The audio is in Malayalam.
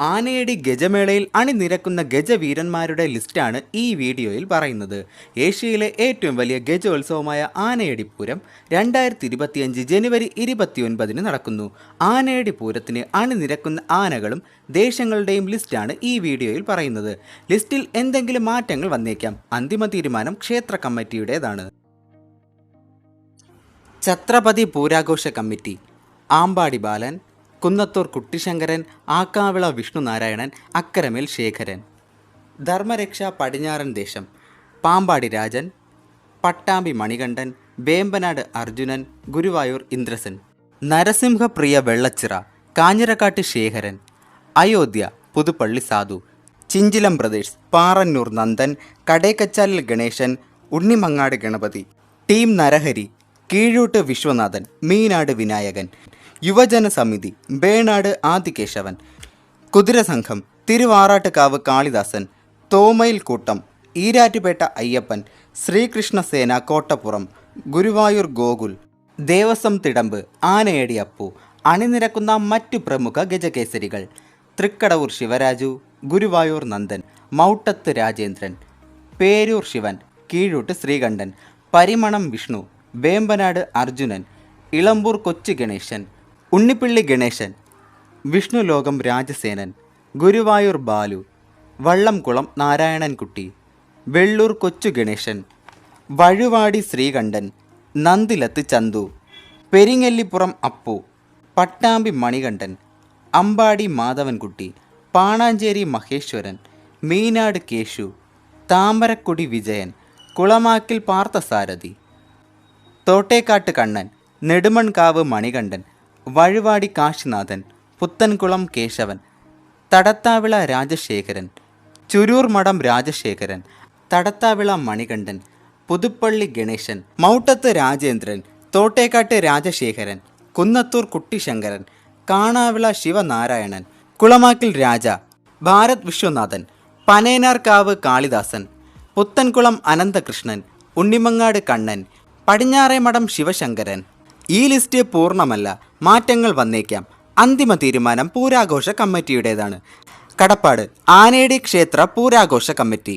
ആനയടി ഗജമേളയിൽ അണിനിരക്കുന്ന ഗജവീരന്മാരുടെ ലിസ്റ്റാണ് ഈ വീഡിയോയിൽ പറയുന്നത്. ഏഷ്യയിലെ ഏറ്റവും വലിയ ഗജോത്സവമായ ആനയടി പൂരം രണ്ടായിരത്തി ഇരുപത്തിയഞ്ച് ജനുവരി ഇരുപത്തിയൊൻപതിന് നടക്കുന്നു. ആനയടി പൂരത്തിന് അണിനിരക്കുന്ന ആനകളും ദേശങ്ങളുടെയും ലിസ്റ്റാണ് ഈ വീഡിയോയിൽ പറയുന്നത്. ലിസ്റ്റിൽ എന്തെങ്കിലും മാറ്റങ്ങൾ വന്നേക്കാം. അന്തിമ തീരുമാനം ക്ഷേത്ര കമ്മിറ്റിയുടേതാണ്. ഛത്രപതി പൂരാഘോഷ കമ്മിറ്റി. ആമ്പാടി ബാലൻ കുന്നത്തൂർ കുട്ടിശങ്കരൻ ആക്കാവിള വിഷ്ണുനാരായണൻ അക്കരമേൽ ശേഖരൻ. ധർമ്മരക്ഷ പടിഞ്ഞാറൻ ദേശം പാമ്പാടി രാജൻ പട്ടാമ്പി മണികണ്ഠൻ വേമ്പനാട് അർജുനൻ ഗുരുവായൂർ ഇന്ദ്രസൻ. നരസിംഹപ്രിയ വെള്ളച്ചിറ കാഞ്ഞിരക്കാട്ട് ശേഖരൻ. അയോധ്യ പുതുപ്പള്ളി സാധു. ചിഞ്ചിലം ബ്രദേഴ്സ് പാറന്നൂർ നന്ദൻ കടേക്കച്ചാലിൽ ഗണേശൻ ഉണ്ണിമങ്ങാട് ഗണപതി. ടീം നരഹരി കീഴൂട്ട് വിശ്വനാഥൻ മീനാട് വിനായകൻ. യുവജന സമിതി ബേണാട് ആദികേശവൻ കുതിരസംഘം തിരുവാറാട്ടുകാവ് കാളിദാസൻ തോമയിൽ കൂട്ടം ഈരാറ്റുപേട്ട അയ്യപ്പൻ ശ്രീകൃഷ്ണസേന കോട്ടപ്പുറം ഗുരുവായൂർ ഗോകുൽ ദേവസ്വം തിടമ്പ് ആനയടി അപ്പു അണിനിരക്കുന്ന മറ്റു പ്രമുഖ ഗജകേസരികൾ തൃക്കടവൂർ ശിവരാജു ഗുരുവായൂർ നന്ദൻ മൗട്ടത്ത് രാജേന്ദ്രൻ പേരൂർ ശിവൻ കീഴൂട്ട് ശ്രീകണ്ഠൻ പരിമണം വിഷ്ണു വേമ്പനാട് അർജുനൻ ഇളമ്പൂർ കൊച്ചു ഗണേശൻ ഉണ്ണിപ്പിള്ളി ഗണേശൻ വിഷ്ണു ലോകം രാജസേനൻ ഗുരുവായൂർ ബാലു വള്ളംകുളം നാരായണൻകുട്ടി വെള്ളൂർ കൊച്ചു ഗണേശൻ വഴുവാടി ശ്രീകണ്ഠൻ നന്ദിലത്ത് ചന്തു പെരിങ്ങല്ലിപ്പുറം അപ്പു പട്ടാമ്പി മണികണ്ഠൻ അമ്പാടി മാധവൻകുട്ടി പാണാഞ്ചേരി മഹേശ്വരൻ മീനാട് കേശു താമരക്കുടി വിജയൻ കുളമാക്കിൽ പാർത്ഥസാരഥി തോട്ടേക്കാട്ട് കണ്ണൻ നെടുമൺകാവ് മണികണ്ഠൻ വഴുവാടി കാശിനാഥൻ പുത്തൻകുളം കേശവൻ തടത്താവിള രാജശേഖരൻ ചുരൂർ മഠം രാജശേഖരൻ തടത്താവിള മണികണ്ഠൻ പുതുപ്പള്ളി ഗണേശൻ മൗട്ടത്ത് രാജേന്ദ്രൻ തോട്ടേക്കാട്ട് രാജശേഖരൻ കുന്നത്തൂർ കുട്ടിശങ്കരൻ കാണാവിള ശിവനാരായണൻ കുളമാക്കിൽ രാജ ഭാരത് വിശ്വനാഥൻ പനേനാർക്കാവ് കാളിദാസൻ പുത്തൻകുളം അനന്തകൃഷ്ണൻ ഉണ്ണിമങ്ങാട് കണ്ണൻ പടിഞ്ഞാറേമഠം ശിവശങ്കരൻ ഈ ലിസ്റ്റ് പൂർണമല്ല മാറ്റങ്ങൾ വന്നേക്കാം. അന്തിമ തീരുമാനം പൂരാഘോഷ കമ്മിറ്റിയുടേതാണ്. കടപ്പാട് ആനേടി ക്ഷേത്ര പൂരാഘോഷ കമ്മിറ്റി.